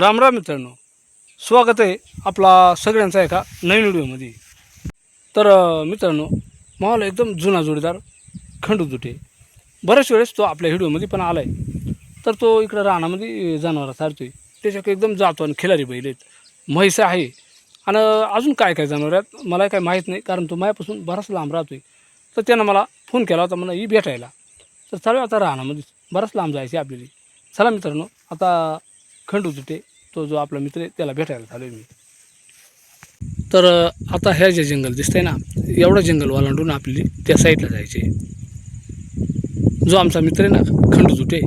रामराम मित्रांनो. स्वागत आहे आपला सगळ्यांचा एका नवीन व्हिडिओमध्ये. तर मित्रांनो माहोल एकदम जुना जोडीदार खंडू दुटे. बऱ्याच वेळेस तो आपल्या व्हिडिओमध्ये पण आला आहे तर तो इकडं रानामध्ये जनावरं आहे त्याच्याकडे एकदम जातो आणि खिलारी बैल आहेत. म्हैस आहे. आणि अजून काय काय जनावर आहेत मला काय माहीत नाही कारण तो माझ्यापासून बराच लांब राहतो आहे तर त्यानं मला फोन केला होता मला ही भेटायला. तर चालू आता रानामध्ये बराच लांब जायचे आपल्याला. चला मित्रांनो आता खंडू तुटे तो जो आपला मित्र आहे त्याला भेटायला झालो आहे मी. तर आता ह्या जे जंगल दिसतंय ना एवढं जंगल ओलांडून आपली त्या साईडला जायचे जो आमचा मित्र आहे ना खंडू तुटे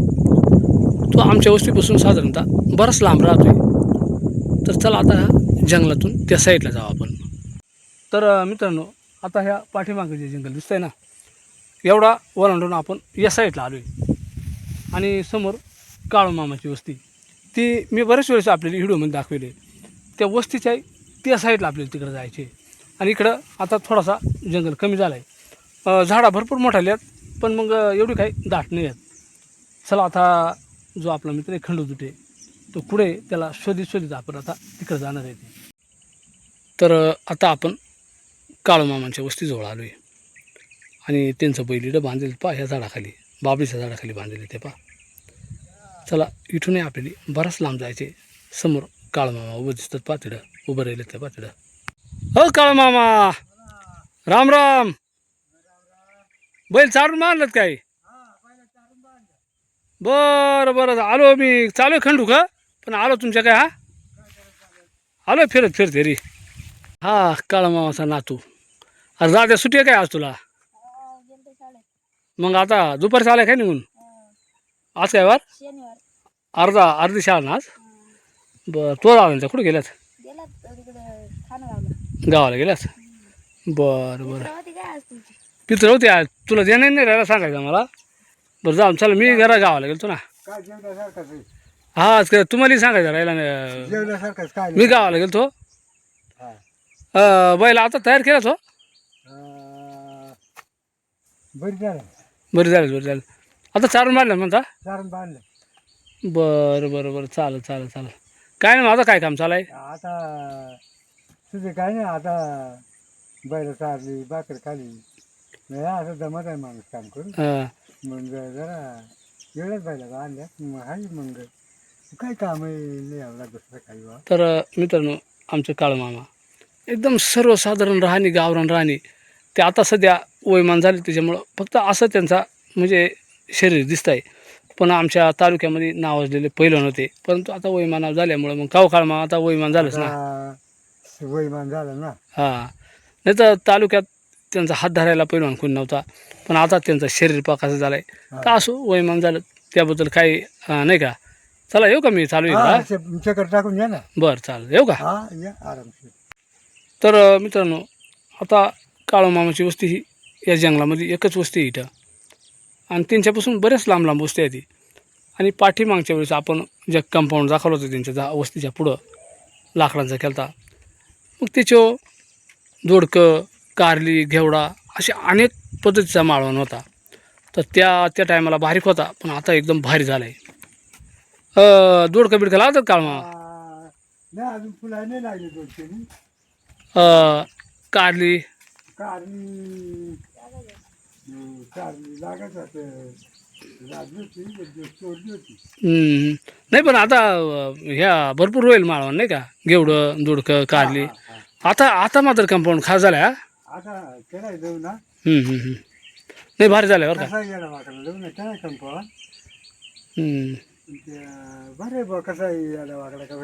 तो आमच्या वस्तीपासून साधारणतः बराच लांब राहतो तर चला आता ह्या जंगलातून त्या साईडला जाऊ आपण. तर मित्रांनो आता ह्या पाठीमागं जे जंगल दिसतंय ना एवढा ओलांडून आपण या साईडला आलो आहे आणि समोर काळू मामाची वस्ती. ती मी बरेच वेळेस आपल्याला व्हिडिओमध्ये दाखवले. त्या वस्तीच्या त्या साईडला आपल्याला तिकडं जायचे. आणि इकडं आता थोडासा जंगल कमी झाला आहे झाडा भरपूर मोठाले आहेत पण मग एवढी काही दाट नाही आहेत. चला आता जो आपला मित्र आहे खंडू दुटे तो पुढे त्याला शोधित शोधित आपण आता तिकडं जाणार आहे ते. तर आता आपण काळूमामांच्या वस्तीजवळ आलो आहे आणि त्यांचं बैलीडं बांधलेलं पा ह्या झाडाखाली बाबळीच्या झाडाखाली बांधलेलं ते पा चला इथूनही आपल्याला. बराच लांब जायचे समोर काळमामा उभं दिसतात पातळं. उभं राहिलं त्या पातळं. हो काळमामा! राम राम! बैल चारून मारलं काय? बरं बरं. आलो मी. चालू आहे खंडू का? पण आलो तुमच्या काय हा? आलो फिरत फिरते रे हा काळमामाचा नातू. अरे दाद्या सुट्टी आहे काय आज तुला? मग आता दुपारी चालाय काय निघून? आज काय वार? शनिवार. अर्धा अर्धी शाळा ना आज? बरं तो आला ना कुठे गेल्यात? गेला तिकडे खानगावला. गावाला गेल्यात बरं बरं. होती काय आज तुमची? पित्र होते आज. तुला देणार नाही राहायला सांगायचं मला? बरं जाऊन चला मी घरा गावाला गेलो ना काय जेवण्यासारखंच आहे. हा आज काय तुम्हाला सांगायचं राहिला नाही. जेवण्यासारखंच काय मी गावाला गेलो हा. बैल आता तयार केला तो अं, बरी झालं. बरं झालं बरं झालं आता चारून मारलं म्हणता? चारण बांधलं. बरं बरं बरं. चालेल चालेल चालेल. काय नाही माझं काय काम चालाय आता तुझे काय नाही आता बैल चारली भाकर खाली. नाही असं जमत आहे माणूस काम करून. हां. मग जरा एवढ्याच बैला बांधल्या मग हाय मग. काय काम आहे? नाही एवढा दुसरं काही बा तर मित्रांनो आमचे काळमामा एकदम सर्वसाधारण राहणी गावरान राहणी. ते आता सध्या वयमान झाले त्याच्यामुळं फक्त असं त्यांचा म्हणजे शरीर दिसत आहे पण आमच्या तालुक्यामध्ये नावाजलेले पहिलं नव्हते परंतु आता वयमानाव झाल्यामुळं मग काव काळमा आता वयमान झालंच ना. आता वयमान झालं ना. हां. नाही तर तालुक्यात त्यांचा हात धरायला पहिलवान कोणी नव्हता. पण आता त्यांचं शरीर पा कसं झालं आहे का असो वयमान झालं. त्याबद्दल काही नाही का? चला येऊ का मी चालू चक्कर टाकून घ्या ना. बरं चालेल. येऊ का? हा आरामशीर. तर मित्रांनो आता काळू मामाची वस्ती ही या जंगलामध्ये एकच वस्ती इथं. आणि त्यांच्यापासून बरेच लांब लांब वस्ती आहे ती. आणि पाठीमागच्या वेळेस आपण जे कंपाऊंड दाखवलं होतं त्यांच्या जा वस्तीच्या पुढं लाकडांचा केलता मग त्याच्यावर दोडकं कारली घेवडा असे अनेक पद्धतीचा माळवण होता. तर त्या त्या टायमाला बारीक होता पण आता एकदम भारी झाला आहे दोडकं बिडकं लावतात काळमा कारली. कारली कारली लागत होतं. लागली होती पण ती चोरली होती. हम्म. नाही पण आता अ, ह्या भरपूर होईल माळवण नाही का? घेवडं दोडकं कारली. आता आता मात्र कंपाऊंड खास झाला हा? आता केलाय ना. हम्म, हम्म, हम्म. नाही भारी झालं बरं का? कसा गेला वाकडा जाऊ ना केलाय कंपाऊंड. हम्म. बरे बा कसा याला वाकडा का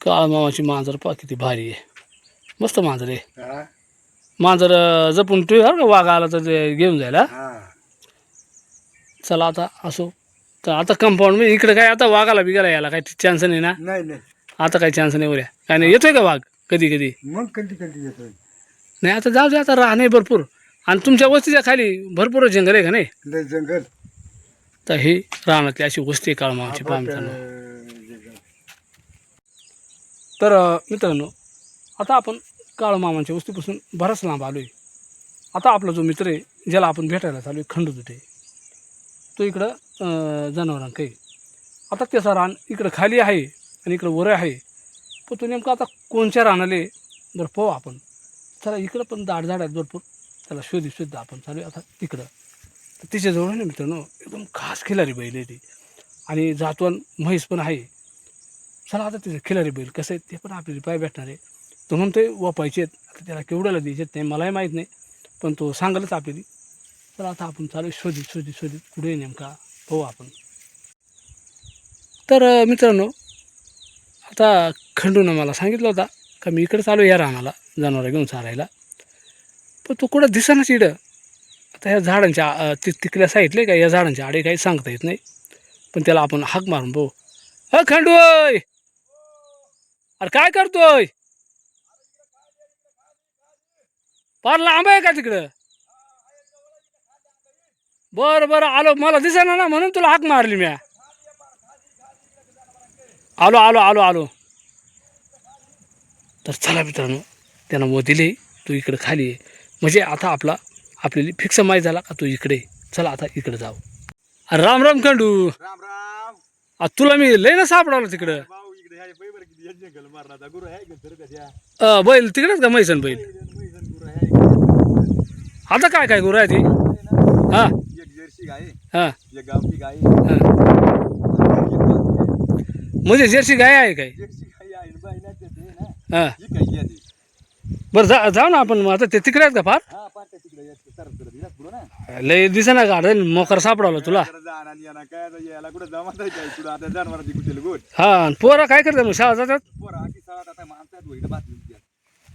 काळ मामाची मांजर पा किती भारी आहे. मस्त मांजर आहे. हा? मांजर जपून ठेव का वाघ आला तर ते घेऊन जायला. हा. चला आता असो. तर आता कंपाऊंड मी इकडे काय आता वाघाला बिगाला यायला काही चान्स नाही ना? नाही नाही. आता काही चान्स नाही उद्या काय नाही येतोय का वाघ कधी कधी? मग कधी कधी येतोय. नाही आता जाऊ दे आता राहणे भरपूर. आणि तुमच्या वस्तीच्या खाली भरपूर जंगल आहे का नाही? लय जंगल. तर ही रानातली अशी वस्ती आहे अं, जंगल. तर अ, मित्रांनो आता आपण काळमामांच्या वस्तीपासून बराच लांब आलो आहे आता आपला जो मित्र आहे ज्याला आपण भेटायला चालू आहे खंडू दुटे तो इकडं जनावरांकडे आता त्याचा रान इकडं खाली आहे आणि इकडं वर आहे. पण तो नेमका आता कोणच्या रानाले बरं पाहू आपण. चला इकडं पण दाट झाड आहेत भरपूर. त्याला शोधी शोध आपण चालू आहे आता तिकडं. तर तिच्याजवळ ना मित्रांनो एकदम खास खिलारी बैल आहे ती. आणि जातवान म्हैस पण आहे. चला आता तिचं खिलारी बैल कसं आहे ते पण आपल्याला पाय भेटणार आहे. म्हणून ते वापायचे आहेत. आता त्याला केवढ्याला द्यायचे आहेत ते मलाही माहीत नाही पण तो सांगायलाच आपली तर आता आपण चालू आहे शोधित शोधित शोधित पुढे नेमका पाहू आपण. तर मित्रांनो आता खंडून मला सांगितलं होता का मी इकडे चालू आहे या रानाला जनावरं घेऊन चारायला पण तो कुठं दिसेनाच इडं आता ह्या झाडांच्या ति तिकल्या साईडले का या झाडांच्या आडे काही सांगता येत नाही. पण त्याला आपण हाक मारून भाऊ अ खंडू अरे काय करतोय? फार लांब आहे का तिकडं? बरं बरं आलो. मला दिसेना ना म्हणून तुला हाक मारली म्या. आलो आलो आलो आलो. तर चला मित्रांनो त्यानं मग दिले. तू इकडं खाली आहे म्हणजे आता आपला आपल्याला फिक्स माहीत झाला का तू इकडे. चला आता इकडे जाऊ. राम राम खंडू. राम राम. आ, तुला मी लय ना सापडावलं तिकडं. बैल तिकडेच का मैसन बैल? आता काय काय गुरु आहे ते? हा. एक जर्सी गाय हा. एक गावठी गाय हा. म्हणजे जर्सी गाय आहे काय? जर्सी गाय आहे ना बाई नाही ते ना. हा. ही काय घ्या ती. बरं जा जाऊ ना आपण मग. आता ते तिकडे आहेत का फार? हा पाट्या तिकडे पुढं ना. लय दिसेना गार्डन मोकर सापडावलं तुला. जरा आणि काय आता? यायला कुठं जमात आहे काय? कुठं आता जनावरांची कुठे गोट हा आणि पोरं काय करतात मग? शाळा जातात? पोरं आता माणसात होईल बातमी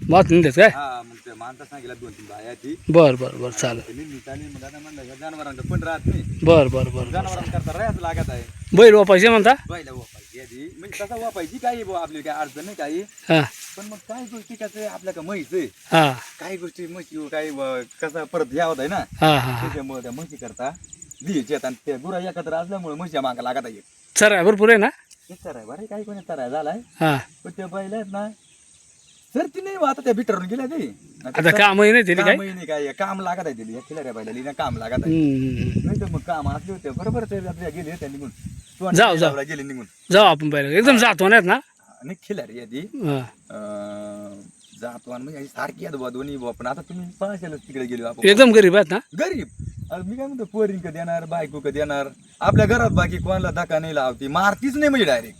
नाही देत काय? हा मग ते माणसा सांगितलं दोन तीन बाया ती. बरं बरं बरं चालेल. त्यांनी निघाली मग आता म्हणलं ह्या जनावरांचं पण राहत नाही. बरं बरं बरं जनावरांकरता राहायचं लागत आहे. बैल वापायचे म्हणता? बैला वापायची आधी म्हणजे तसा वापायची काही बुवा आपली काय अडचण नाही काही. हां. पण मग काही गोष्टी कसं आहे, आपल्या का म्हैस आहे. हां. काही गोष्टी म्हशी काही ब- कसं परत या होत आहे ना. हां हां हां. त्याच्यामुळे त्या म्हशी करता द्यायचे आणि त्या गुरा एकत्र असल्यामुळे म्हशीच्या मागा लागत आहे. सर आहे भरपूर आहे ना? हे चराय बरं काही कोणी चराय झालाय. हां. पण त्या बैल आहेत ना सर ती नाही बा, आता त्या बिटरून गेल्या ते. आता कामही नाही दिली काय? कामही नाही काय काम लागत आहे तिला या रे बैलाली ना काम लागत आहे. हम्म. नाही तर मग काम असले होते बरोबर ते आता गेले त्या निघून. जाऊ, जाऊ. गेले निघून. जाऊ आपण पहिलं एकदम जातो नाहीत ना? आणि खिलारी आधी हां. जातो आणि म्हणजे सारखी आहेत बुवा दोन्ही बुवा. पण आता तुम्ही पाहायला तिकडे गेलो आपण. एकदम गरीब आहेत ना? गरीब. अरे मी काय म्हणतो पोरीन कधी येणार बायको कधी येणार आपल्या घरात बाकी कोणाला धक्का नाही लावती. मारतीच नाही म्हणजे डायरेक्ट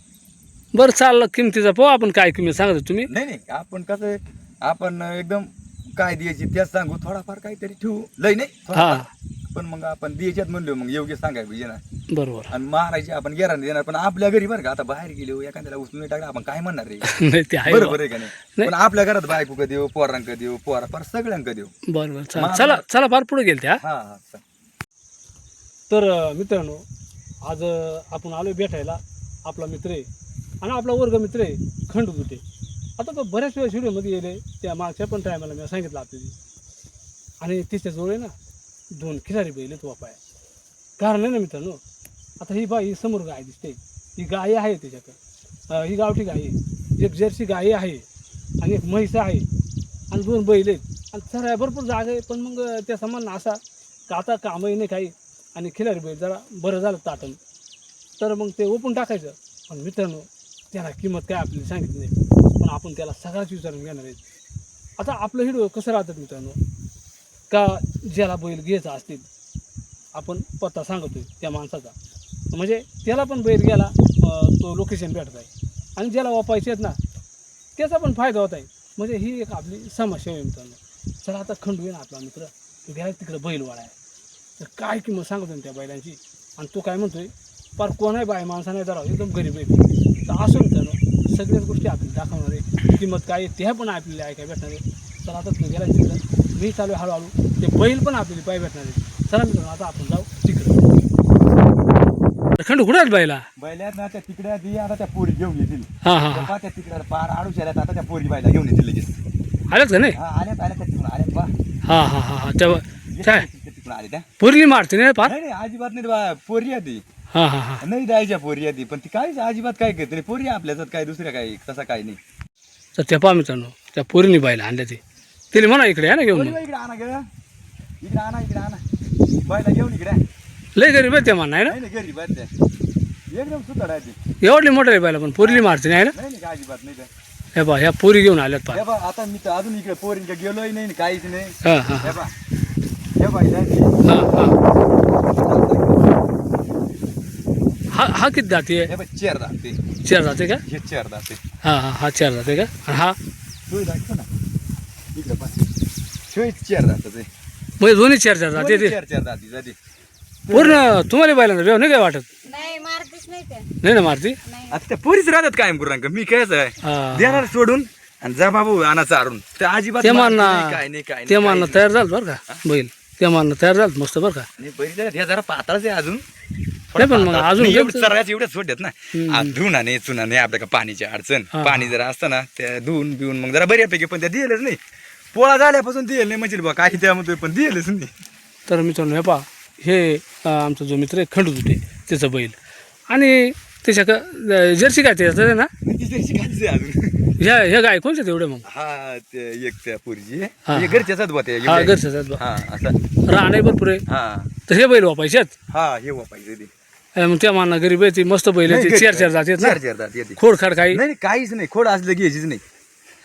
बरं चाललं किमतीचा पाहू आपण काय किंमत सांगतो तुम्ही. नाही नाही आपण कसं आहे, आपण एकदम काय द्यायची त्याच सांगू थोडाफार काहीतरी ठेवू. लय नाही थोडाफार. पण मग आपण द्यायच्यात म्हणलो मग योग्य सांगाय पाहिजे ना. बरोबर. आणि मारायची आपण गेराने देणार पण आपल्या घरी बरं का आता बाहेर गेलो एखाद्याला उचलून टाकला आपण काय म्हणणार रे? नाही ते आहे बरोबर आहे का नाही? पण आपल्या घरात बायको का देऊ पोरांक देऊ पोरा पर सगळ्यांक देऊ. बरं बरं चला चला चला फार पुढे गेल त्या हा हा चल. तर अं, मित्रांनो आज अं, आपण आलो भेटायला. आपला मित्र आहे. आणि आपला वर्ग मित्र आहे खंडू होते. आता तो बऱ्याच वेळेस व्हिडिओमध्ये गेले त्या मागच्या पण टायमाला मी सांगितलं आपल्याला. आणि तिच्याजवळ आहे ना दोन खिलारी बैल आहेत वापाय. कारण आहे ना मित्रांनो आता ही बाई समोर गाय दिसते. ही गाय आहे त्याच्याकडं. ही गावठी गाय आहे. एक जर्सी गाय आहे आणि एक म्हैस आहे. आणि दोन बैल आहेत. आणि सर भरपूर जागा आहे. पण मग त्या समान असा का आता कामही नाही काही. आणि खिलारी बैल जरा बरं झालं ताटण. तर मग ते ओपून टाकायचं. पण मित्रांनो त्याला किंमत काय आपल्याला सांगितली नाही. पण आपण त्याला सगळाच विचारून घेणार आहेत. आता आपलं हिडो कसं राहतात मित्रांनो? का ज्याला बैल घ्यायचा असतील आपण पत्ता सांगतोय त्या माणसाचा. म्हणजे त्याला पण बैल गेला तो लोकेशन भेटत आहे. आणि ज्याला वापायचे आहेत ना त्याचा पण फायदा होत आहे. म्हणजे ही एक आपली समस्या आहे मित्रांनो. चला आता खंडू आहे ना आपला मित्र. तो गेला तिकडे बैलवाडा आहे. तर काय किंमत सांगतो त्या बैलांची? आणि तो काय म्हणतोय पर आहे बाय माणसा नाही जरा एकदम गरीब आहे. तर असं मित्रांनो सगळ्याच गोष्टी आपल्याला दाखवणार आहे किंमत काय आहे त्या पण आपल्याला ऐकाय भेटणार. आहे तर आता तो गेला तिकडं. मी चालू आहे हळूहळू. ते बैल पण आपल्याला पाय भेटणार आहे चला मित्रांनो आता आपण जाऊ तिकडं. खंडू कुठं बाईला बैल्यात ना त्या तिकड्या दी आता त्या पोरी घेऊन येतील. हां हां त्या हां. पहा त्या तिकड्या पार आडूश आल्यात आता त्या पोरी बायला घेऊन येतील लगेच. आल्यात का नाही? आल्यात आल्यात त्या तिकडून आल्यात बा. हां हां हां हां. त्या काय? तिकडून आले त्या. पोरली मारते नाही पार? नाही अजिबात नाही बा. पोरी आधी हां हां हां. नाही द्यायच्या पोरी आधी पण ती काय अजिबात काय करत नाही. पोरी आपल्याच्यात काय दुसऱ्या काय तसा काय नाही. तर त्या पहा मित्रांनो त्या पोरीने बायला आणल्या ते. तिने म्हणा इकडे आहे ना घेऊन. पोरी. बाई इकडे आणा ग. इकडे आणा इकडे आणा. बायला घेऊन इकडे. लय गरीब आहे ते म्हणा आहे ना? नाही घरी बरं त्या. एकदम सुतार आहे ती. एवढली मोठं आहे पाहिला पण पोरीली मारते नाही ना? नाही नाही काय अजिबात नाही. हे बा ह्या पोरी घेऊन आल्यात पा हे बा आता मी तर अजून इकडे पोरींच्या गेलोय नाही आणि काहीच नाही. हां हां हे. बा हे बा. हां हां. हा हा किती जाते हे बा चेअर दाते चार जाते का? हे चेअर दाते हां हां हा चार जाते का? आणि हा? दाखव ना. इकडे पाच शिवाय चेअर दाते ते. म्हणजे दोन्ही चार चार जाते ते. चेअर चेअर दाते जाते. पूर्ण तुम्हाला पाहिलं ना नाही काय वाटत? नाही मारतीच नाही ते नाही ना मारती? नाही. आता त्या पोरीच राहतात कायम गुरांक. मी कायच आहे? हां. देणार सोडून आणि जा बाबू आणा चारून ते अजिबात ते मारत नाही, काय नाही काय ते नाही मारणं काहीच तयार झालं बरं का बैल. ते मारणं तयार झालं मस्त बरं का. नाही. बैल जरा- हे जरा पातळच आहे अजून. नाही पण मग अजून एवढं कसं- चरायचं एवढ्याच सोडत ना. आ, धुवून चुना नाही आपल्या का पाणीची अडचण. हा, पाणी जरा असतं ना त्या धुवून बिवून मग जरा बऱ्यापैकी पण त्या दिलेच नाही. पोळा झाल्यापासून दिले नाही म्हणजे बा काही त्या म्हणतोय पण दिलेच नाही. तर मित्रांनो हे पहा हे अं, आमचा जो मित्र आहे खंडू तुटे त्याचं बैल. आणि त्याच्या क जर्सी काय त्याचं आहे ना? ती जशी आहे अजून ह्या ह्या गाय कोणच्या तेवढे मग? हा ते एक त्या पोरीची. हा, म्हणजे घरच्याच बुवा ते हा. घरचं बा. हा असं. राहणे भरपूर आहे. हा. तर हे बैल वापायचे आहेत? हा हे वापायचं ते. मग त्या माना गरीब आहे ती मस्त बैल आहे ती चार चार जातात ना? चार चार जाती येते. खोड खाड काही? नाही नाही, काहीच नाही खोड असलं घ्यायचीच नाही.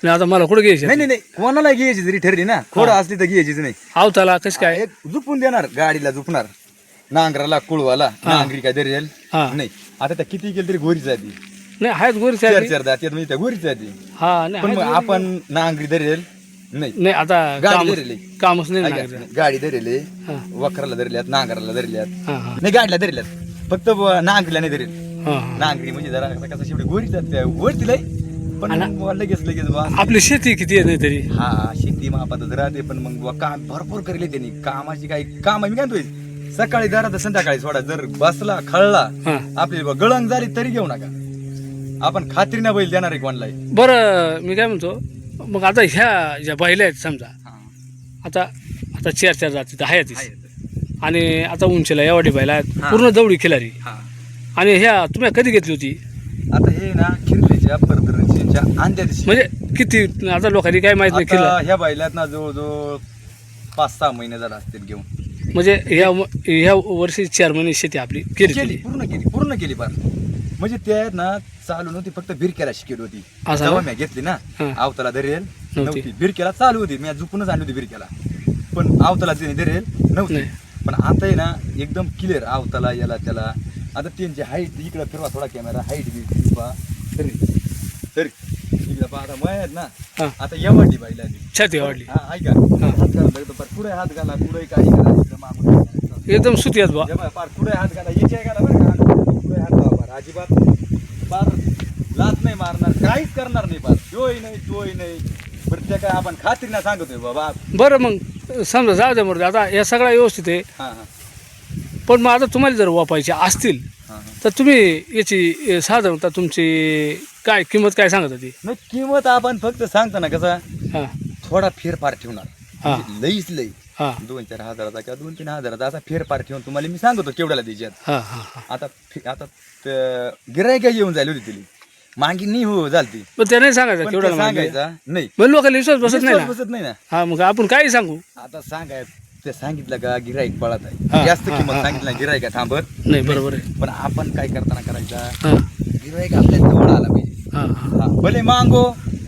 नाही आता मला कुठं घ्यायचे नाही नाही नाही कोणाला घ्यायची जरी ठरली ना खोड असली तर घ्यायचीच नाही. आवताला कसं काय? एक झुपून देणार गाडीला झुपणार. नांगराला कुळवाला नांगरी काय धरेल हा. नाही. आता त्या किती केलं तरी गोरीच आहे ती नाही आहेत गोरी चार चार दाती म्हणजे त्या गोरीच आहे ती हा नाही पण आहेत मग गोरी. आपण नांगरी धरेल नाही. नाही आता गाडी काम धरेल कामच नाही लागायचं गाडी धरेल हा. वखराला धरल्यात नांगराला धरल्यात हां हां. नाही गाडीला धरल्यात फक्त नांगरीला नाही हां हां. नांगरी म्हणजे जरा आता कसं शेवटी आहेत त्या वरती लय. पण आणि- मग बुवा लगेच लगेच बा. आपली शेती किती आहे नाही तरी? हा शेती मापातच राहते पण मग बुवा काम भरपूर करेल त्यांनी. कामाची काही काम आहे मी काय म्हणतोय? सकाळी जरा तर संध्याकाळी सोडा. जर बसला खळला हां. आपली बुवा गळंग झाली तरी घेऊ नका. आपण खात्रीनं बैल देणार आहे कोणालाही. बरं मी काय म्हणतो मग आता ह्या ज्या बैल्या आहेत समजा. आता आता चार चार जाती तर आहेतच आणि आता उंचीला आहेत हा. पूर्ण दवडी खिलारी हा. आणि ह्या तुम्ही कधी घेतली होती आता हे ना खिरलीच्या परदरच्या आंध्या दिवशी म्हणजे किती आता लोकांनी काय माहीत नाही आता खिल्ला ह्या बैलात ना जवळजवळ पाच सहा महिने झाला असतील घेऊन म्हणजे ह्या ह्या वर्षी चार महिने शेती आपली केली केली पूर्ण केली पूर्ण केली पार म्हणजे त्या ना चालू नव्हती फक्त बिरक्याला शिकेल होती असं? मी घेतली ना हा. आवताला धरेल नव्हती. नव्हती बिरक्याला चालू होती मी झुपूनच आणली होती बिरक्याला पण आवताला तिने धरेल नव्हती नाही. पण आता आहे ना एकदम क्लिअर आवताला याला त्याला. आता त्यांची हाईट इकडे फिरवा थोडा कॅमेरा हाईट बी पहा तरी तरी. इकडे पहा आता मय आहेत ना. आता एवढली बाईला आली. छाती वाढली. हा ऐका हा. हात घाला एकदम पार पुढे हात घाला पुढे इकडे मागून करा. एकदम सुती आहेत बा. पार पुढे हात घाला याच्या घाला बरं का? पुढे हात पार. अजिबात पार लात नाही मारणार काहीच करणार नाही पार. तोही नाही तोही नाही. बरं त्या काय आपण खात्रीनं सांगतोय बाबा. बरं मग. समजा जाऊ द्या मग आता या सगळ्या व्यवस्थित आहे. हा हा. पण मग आता तुम्हाला जर वापायचे असतील हा हा. तर तुम्ही याची साधारणतः तुमची काय किंमत काय सांगत होती? नाही किंमत आपण फक्त सांगतो ना कसा? हां. थोडा फेरफार ठेवणार. हा. म्हणजे लईच लई. हां. दोन चार हजाराचा किंवा दोन तीन हजाराचा असा फेरफार ठेवून तुम्हाला मी सांगतो केवढ्याला हां हां हां. आता फि- आता गिरायका येऊन जायला होती तिली. मागी नाही हो झालती. पण ते नाही सांगायचं पण केवढा ते सांगायचा नाही. मग लोकांना विश्वास बसत नाही विश्वास ना बसत नाही ना. हा मग आपण काही सांगू? आता सांगाय ते सांगितलं का गिराईक पळत हा, आहे जास्त हा, किंमत हा, सांगितलं गिराईका थांबत. नाही बरोबर आहे. पण आपण काय करताना करायचा? हां. गिराईक आपल्या जवळ आला पाहिजे. हां हां. हा, भले मागो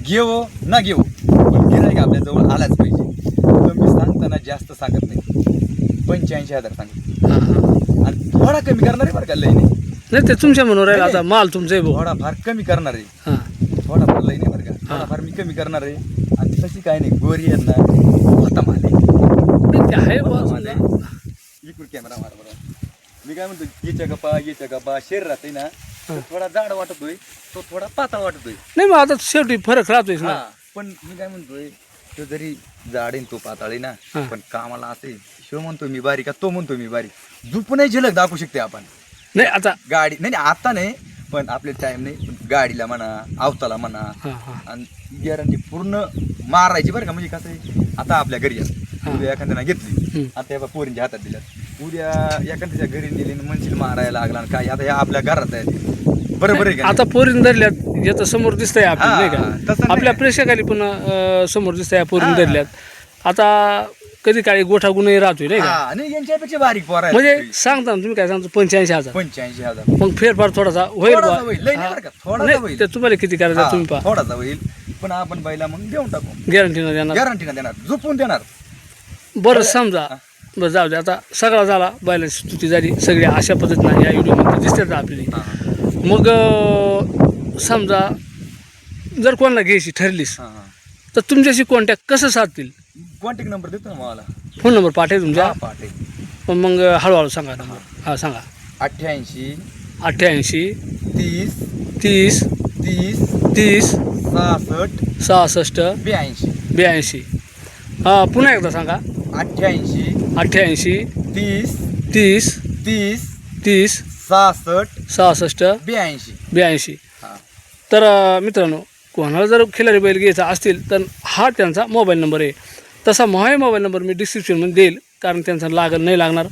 घेवो ना घेवो पण गिराईक आपल्या जवळ आलाच पाहिजे. कमी सांगताना जास्त सांगत नाही. पंच्याऐंशी हजार सांगत. हां हां. आणि थोडा कमी करणार आहे बरं का लई नाही. नाही ते तुमच्या म्हणून राहील नाही, आता माल तुमचा आहे भाऊ. फार कमी करणार आहे. हां. थोडाफार लई नाही बरं का. थोडाफार मी कमी करणार आहे. आणि तशी काय नाही गोरी ना होता माले नाही, ते आहे बुवा माले समजा. इकडून कॅमेरा मार बरं. मी काय म्हणतो याच्या गप्पा याच्या गप्पा शरीरात आहे ना तो थोडा जाड वाटतोय तो थोडा पातळ वाटतोय. नाही मग आता शेवटी फरक राहतोच ना. हा पण मी काय म्हणतोय तो जरी जाड आहे न तो पाताळ आहे ना हा. पण कामाला असे शिव म्हणतो मी बारीक का तो म्हणतो मी बारीक. झुपूनही झलक दाखवू शकते आपण. नाही आता गाडी नाही नाही आता नाही पण आपले टाइम नाही पण गाडीला म्हणा आवताला म्हणा हां हां आणि गॅरंटी पूर्ण मारायची बरं का म्हणजे कसं आहे आता आपल्या घरी आहे. उद्या एखाद्यानं घेतली हम्म. आता या पोरींच्या हातात दिल्यात उद्या एखाद्याच्या घरी नेली आणि म्हणशील मारायला लागला आणि काय आता या आपल्या घरात आहे बरोबर आहे का आता पोरीन धरल्यात याचं समोर दिसतंय आपल्याला हा, नाही तसं का नाही. आपल्या प्रेक्षकाली पण अं, समोर दिसतंय पोरीन. धरल्यात आता कधी काळी गोठा गुन्हे राहतोय नाही हा, का यांच्यापेक्षा बारीक पोर आहे म्हणजे सांगता ना तुम्ही काय सांगतो पंच्याऐंशी हजार. पंच्याऐंशी हजार. मग फेरफार थोडासा होईल थोडासा बा. होईल, लय नाही. बरं का, थोडासा नाही, होईल. ते तुम्हाला किती करायचं हा, तुम्ही पहा. थोडासा होईल. पण आपण बैला मग देऊन टाकू. गॅरंटी न देणार. गॅरंटी ना देणार. झोपून देणार. बरं समजा. बरं जाऊ दे. आता सगळा झाला. बैलाची स्तुती झाली. सगळी अशा पद्धतीनं या व्हिडिओमध्ये दिसतात आपली हा, हा. मग अं, समजा जर कोणाला घ्यायची ठरलीस हा, हा. तर तुमच्याशी कॉन्टॅक्ट कसं साधतील? कॉन्टॅक्ट नंबर देतो ना मला. फोन नंबर हा, पाटे पण मग हळूहळू सांगा नंबर हां. सांगा. अठ्ठ्याऐंशी अठ्ठ्याऐंशी तीस तीस तीस तीस सहासष्ट सहासष्ट ब्याऐंशी. ब्याऐंशी. हां पुन्हा एकदा सांगा. अठ्ठ्याऐंशी अठ्ठ्याऐंशी तीस तीस तीस तीस सहासष्ट सहासष्ट ब्याऐंशी. ब्याऐंशी. हा. तर अ, मित्रांनो कोणाला जर खिलारी बैल घ्यायचा असतील तर हा त्यांचा मोबाईल नंबर आहे. तसा माझा मोबाईल नंबर मी डिस्क्रिप्शनमध्ये देईल कारण त्यांचा लागल नाही लागणार.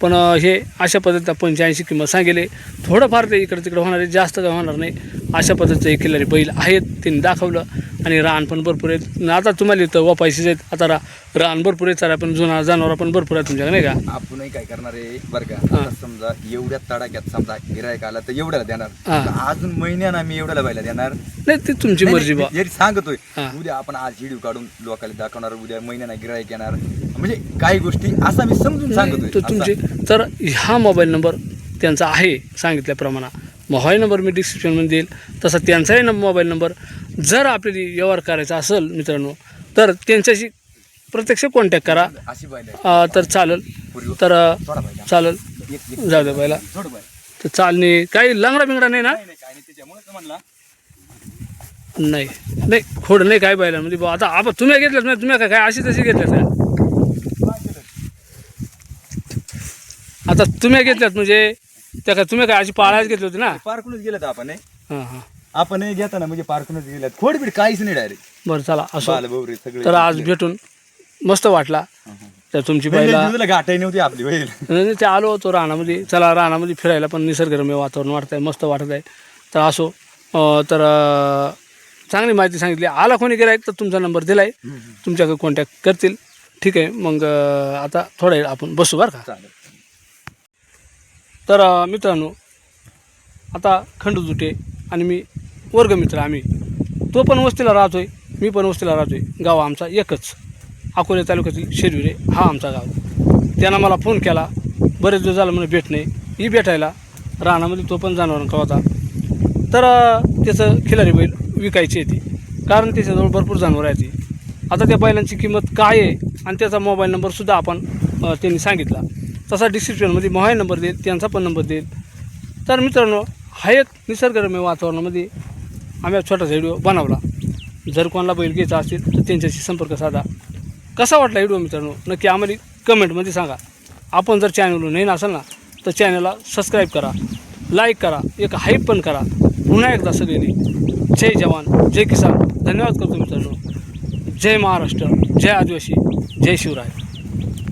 पण हे अशा पद्धतीत पंच्याऐंशी किंमत सांगेले थोडंफार ते इकडं तिकडं होणार आहे जास्त काय होणार नाही. अशा पद्धतीचे खिलारी बैल आहेत त्यांनी दाखवलं आणि रान पण भरपूर आहेत. आता तुम्हाला इथं वापायचीच आहेत. आता रा रान भरपूर आहेत चारा पण जुना जनावर पण भरपूर आहे तुमच्याकडे नाही का? आपणही काय करणार आहे बरं का. आता समजा एवढ्या तडाक्यात समजा गिरायक आला तर एवढ्याला देणार. अजून महिन्यानं आम्ही एवढ्याला व्हायला देणार. नाही ती तुमची मर्जी बा. जरी सांगतोय. उद्या आपण आज व्हिडिओ काढून लोकांना दाखवणार उद्या महिन्यानं गिरायक येणार. म्हणजे काही गोष्टी असं मी समजून सांगतोय. तुमची तर हा मोबाईल नंबर त्यांचा आहे सांगितल्याप्रमाणे. मोबाईल नंबर मी डिस्क्रिप्शनमध्ये देईल. तसा त्यांचाही नंबर मोबाईल नंबर जर आपल्याला व्यवहार करायचा असेल मित्रांनो तर त्यांच्याशी प्रत्यक्ष कॉन्टॅक्ट करा. तर चालेल. तर. चालेल. जाऊ द्या बैल. तर चालणे काही लंगडा बिंगडा नाही ना? नाही नाही काय खोड नाही काय बैला म्हणजे आता आपण तुम्ही घेतल्यात नाही तुम्ही काय काय अशी तशी घेतल्यात का आता तुम्ही घेतल्यात म्हणजे त्या काय तुम्ही काय अशी पाळायला घेतली होती ना? पार्कूनच गेलं आपण हे. हां हां. आपण हे घेताना म्हणजे पार्कूनच गेल्यात खोडबीड काहीच नाही डायरेक्ट बरं चला असो. बाल बवरे सगळे तर आज भेटून मस्त वाटला. तर तुमची बैला घाटाई नव्हती आपली बैल नाही नाही, ते आलो होतो रानामध्ये. चला रानामध्ये फिरायला पण निसर्गरम्य वातावरण वाटत आहे मस्त वाटत आहे तर असो अं, तर अं, चांगली माहिती सांगितली. आला कोणी गेला तर तुमचा नंबर दिला आहे तुमच्याकडे कॉन्टॅक्ट करतील. ठीक आहे मग अं, आता थोडा वेळ आपण बसू बरं का? चालेल. तर मित्रांनो आता खंडुजुटे आणि मी वर्गमित्र आम्ही. तो पण वस्तीला राहतो आहे मी पण वस्तीला राहतो आहे गाव आमचा एकच. अकोले तालुक्यातील शेरविरे हा आमचा गाव. त्यानं मला फोन केला बरेच दिवस झालं म्हणून भेट नाही. ही भेटायला रानामध्ये तो पण जनावर होता. तर त्याचं खिलारी बैल विकायची येते कारण त्याच्याजवळ भरपूर जनावरं आहे ती. आता त्या बैलांची किंमत काय आहे? आणि त्याचा मोबाईल नंबरसुद्धा आपण त्यांनी सांगितला. तसा डिस्क्रिप्शनमध्ये मोबाईल नंबर देईल त्यांचा पण नंबर देईल तर मित्रांनो हा एक निसर्गरम्य वातावरणामध्ये आम्ही हा छोटासा व्हिडिओ बनवला. जर कोणाला बैल घ्यायचा असेल तर त्यांच्याशी संपर्क साधा. कसा वाटला व्हिडिओ मित्रांनो? नक्की आम्हाला कमेंटमध्ये सांगा. आपण जर चॅनलवर नाही असाल ना तर चॅनलला सबस्क्राईब करा. लाईक करा. एक हाईप पण करा. पुन्हा एकदा सगळ्यांनी. जय जवान जय किसान. धन्यवाद करतो मित्रांनो. जय महाराष्ट्र जय आदिवासी जय शिवराय.